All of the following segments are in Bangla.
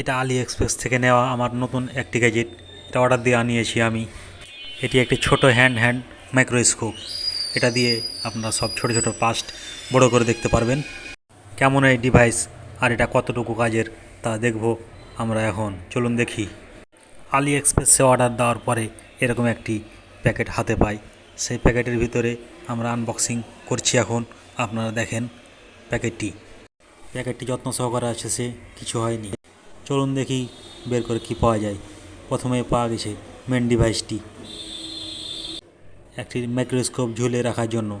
এটা আলি এক্সপ্রেস থেকে নেওয়া আমার নতুন একটি গ্যাজেট এটা অর্ডার দিয়ে আনিয়েছি আমি। এটি একটি ছোট হ্যান্ড হ্যান্ড মাইক্রোস্কোপ এটা দিয়ে আপনারা সব ছোট ছোট পাস্ট বড় করে দেখতে পারবেন। কেমন এই ডিভাইস আর এটা কতটুকু কাজের তা দেখব আমরা এখন। চলুন দেখি। আলি এক্সপ্রেসে অর্ডার দেওয়ার পরে এরকম একটি প্যাকেট হাতে পাই। সেই প্যাকেটের ভিতরে আমরা আনবক্সিং করছি এখন। আপনারা দেখেন প্যাকেটটি প্যাকেটটি যত্ন সহকারে আছে সে কিছু হয়নি। চলুন দেখি বের করে কি পাওয়া যায়। প্রথমে পাওয়া গেছে মেন ডিভাইসটি একটি মাইক্রোস্কোপ ঝুলে রাখার জন্য।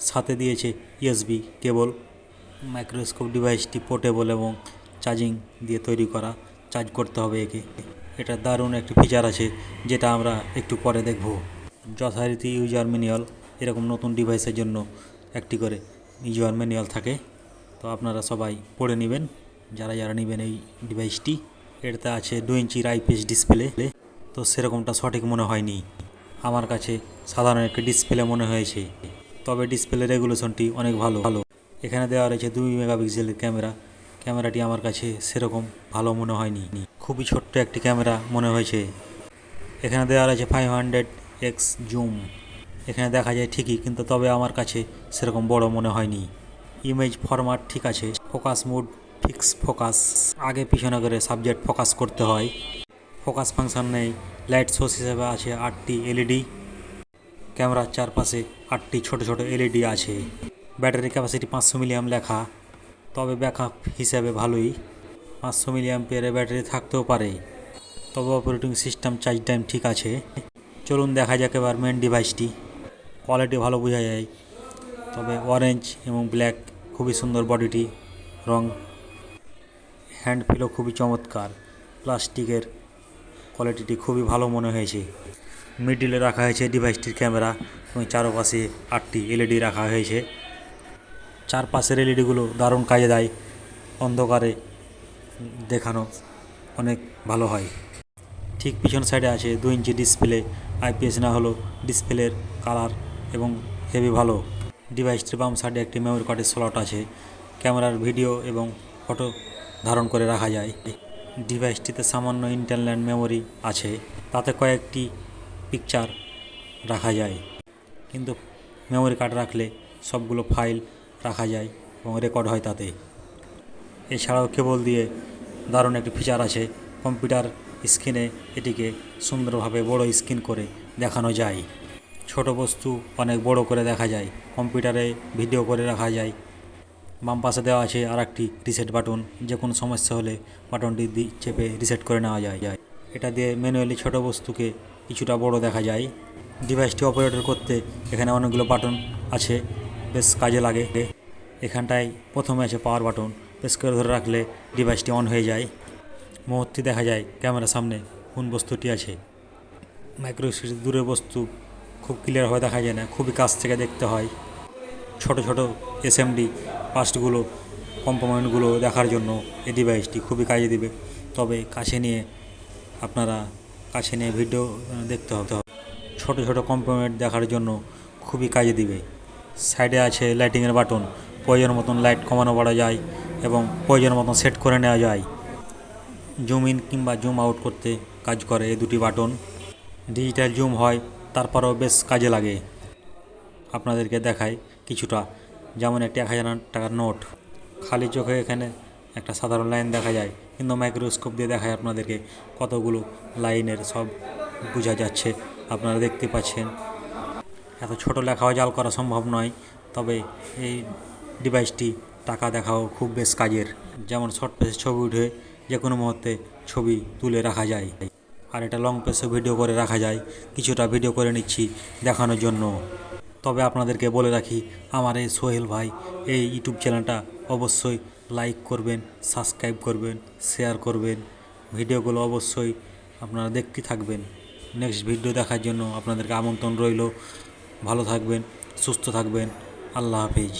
সাথে দিয়েছে ইএসবি কেবল। মাইক্রোস্কোপ ডিভাইসটি পোর্টেবল এবং চার্জিং দিয়ে তৈরি করা। চার্জ করতে হবে একে। এটা দারুণ একটি ফিচার আছে, যেটা আমরা একটু পরে দেখব। যথারীতি ইউজার ম্যানুয়াল, এরকম নতুন ডিভাইসের জন্য একটি করে ইউজার ম্যানুয়াল থাকে। তো আপনারা সবাই পড়ে নেবেন। যারা যারা নেবেন এই ডিভাইসটি এটাতে আছে দু ইঞ্চির আইপিএস ডিসপ্লে তো সেরকমটা সঠিক মনে হয়নি। আমার কাছে সাধারণ একটি ডিসপ্লে মনে হয়েছে। তবে ডিসপ্লে রেগুলেশনটি অনেক ভালো। ভালো। এখানে দেওয়া রয়েছে দুই মেগাপিক্সেলের ক্যামেরা। ক্যামেরাটি আমার কাছে সেরকম ভালো মনে হয়নি। খুবই ছোট্ট একটি ক্যামেরা মনে হয়েছে। এখানে দেওয়া রয়েছে ফাইভ হান্ড্রেড এক্স জুম এখানে দেখা যায় ঠিকই, কিন্তু তবে আমার কাছে সেরকম বড় মনে হয়নি। ইমেজ ফরম্যাট ঠিক আছে। Focus mode fix focus. আগে পিছনে করে সাবজেক্ট ফোকাস করতে হয়। ফোকাস ফাংশন নেই। লাইট সোর্স হিসেবে আছে আটটি এলইডি। ক্যামেরার চারপাশে আটটি ছোট ছোট এলইডি আছে। ব্যাটারি ক্যাপাসিটি পাঁচশো মিলিয়াম লেখা। তবে ব্যাকআপ হিসেবে ভালোই। পাঁচশো মিলিয়াম পেয়ারে ব্যাটারি থাকতেও পারে। তবে অপারেটিং সিস্টেম চার্জ টাইম ঠিক আছে। চলুন দেখা যাক এবার মেন ডিভাইসটি কোয়ালিটি ভালো বোঝা যায়। তবে অরেঞ্জ এবং ব্ল্যাক খুবই সুন্দর বডিটি রং হ্যান্ড ফিলও খুবই চমৎকার। প্লাস্টিকের কোয়ালিটিটি খুবই ভালো মনে হয়েছে। মিডিলে রাখা হয়েছে ডিভাইসটির ক্যামেরা এবং চারপাশে আটটি এলইডি রাখা হয়েছে। চারপাশের এলইডিগুলো দারুণ কাজে দেয়। অন্ধকারে দেখানো অনেক ভালো হয়। ঠিক পিছন সাইডে আছে দু ইঞ্চি ডিসপ্লে। আইপিএস না হলো ডিসপ্লের কালার এবং হেভি ভালো। ডিভাইসটির বাম সাইডে একটি মেমোরি কার্ডের স্লট আছে। ক্যামেরার ভিডিও এবং ফটো ধারণ করে রাখা যায়। ডিভাইসটিতে সামান্য ইন্টারনাল মেমোরি আছে, তাতে কয়েকটি পিকচার রাখা যায়। কিন্তু মেমোরি কার্ড রাখলে সবগুলো ফাইল রাখা যায় এবং রেকর্ড হয় তাতে। এছাড়াও কেবল দিয়ে দারুণ একটি ফিচার আছে, কম্পিউটার স্ক্রিনে এটিকে সুন্দরভাবে বড় স্ক্রিন করে দেখানো যায়। ছোট বস্তু অনেক বড় করে দেখা যায়, কম্পিউটারে ভিডিও করে রাখা যায় বাম পাশে দেওয়া আছে আর একটি রিসেট বাটন যে কোনো সমস্যা হলে বাটনটি চেপে রিসেট করে নেওয়া যায়। এটা দিয়ে ম্যানুয়ালি ছোট বস্তুকে কিছুটা বড় দেখা যায়। ডিভাইসটি অপারেটর করতে এখানে অনেকগুলো বাটন আছে, বেশ কাজে লাগে। এখানটায় প্রথমে আছে পাওয়ার বাটন প্রেস করে ধরে রাখলে ডিভাইসটি অন হয়ে যায়। মুহূর্তে দেখা যায় ক্যামেরার সামনে কোন বস্তুটি আছে। মাইক্রোস্কোপ দূরের বস্তু খুব ক্লিয়ারভাবে দেখা যায় না, খুবই কাছ থেকে দেখতে হয়। ছোট ছোট এসএমডি পাস্টগুলো কম্পোনেন্টগুলো দেখার জন্য এই ডিভাইসটি খুবই কাজে দিবে। তবে কাছে নিয়ে আপনারা কাছে নিয়ে ভিডিও দেখতে হবে। ছোট ছোট কম্পোনেন্ট দেখার জন্য খুবই কাজে দিবে। সাইডে আছে লাইটিংয়ের বাটন প্রয়োজন মতন লাইট কমানো বাড়া যায় এবং প্রয়োজন মতন সেট করে নেওয়া যায়। জুম ইন কিংবা জুম আউট করতে কাজ করে এই দুটি বাটন ডিজিটাল জুম হয়, তারপরেও বেশ কাজে লাগে। আপনাদেরকে দেখায় কিছুটা যেমন একটি এক হাজার টাকার নোট। খালি চোখে এখানে একটা সাধারণ লাইন দেখা যায়। কিন্তু মাইক্রোস্কোপ দিয়ে দেখায় আপনাদেরকে কতগুলো লাইনের সব বোঝা যাচ্ছে। আপনারা দেখতে পাচ্ছেন। এত ছোট লেখাও জাল করা সম্ভব নয়। তবে এই ডিভাইসটি টাকা দেখাও খুব বেশ কাজের। যেমন শর্ট পেসে ছবি উঠে যে কোনো মুহূর্তে ছবি তুলে রাখা যায়। আর এটা লং পেসে ভিডিও করে রাখা যায়। কিছুটা ভিডিও করে নিচ্ছি দেখানোর জন্য। তবে আপনাদেরকে বলে রাখি, আমার এই সোহেল ভাই এই ইউটিউব চ্যানেলটা অবশ্যই লাইক করবেন, সাবস্ক্রাইব করবেন, শেয়ার করবেন। ভিডিওগুলো অবশ্যই আপনারা দেখতে থাকবেন। নেক্সট ভিডিও দেখার জন্য আপনাদেরকে আমন্ত্রণ রইল। ভালো থাকবেন, সুস্থ থাকবেন। আল্লাহ হাফিজ।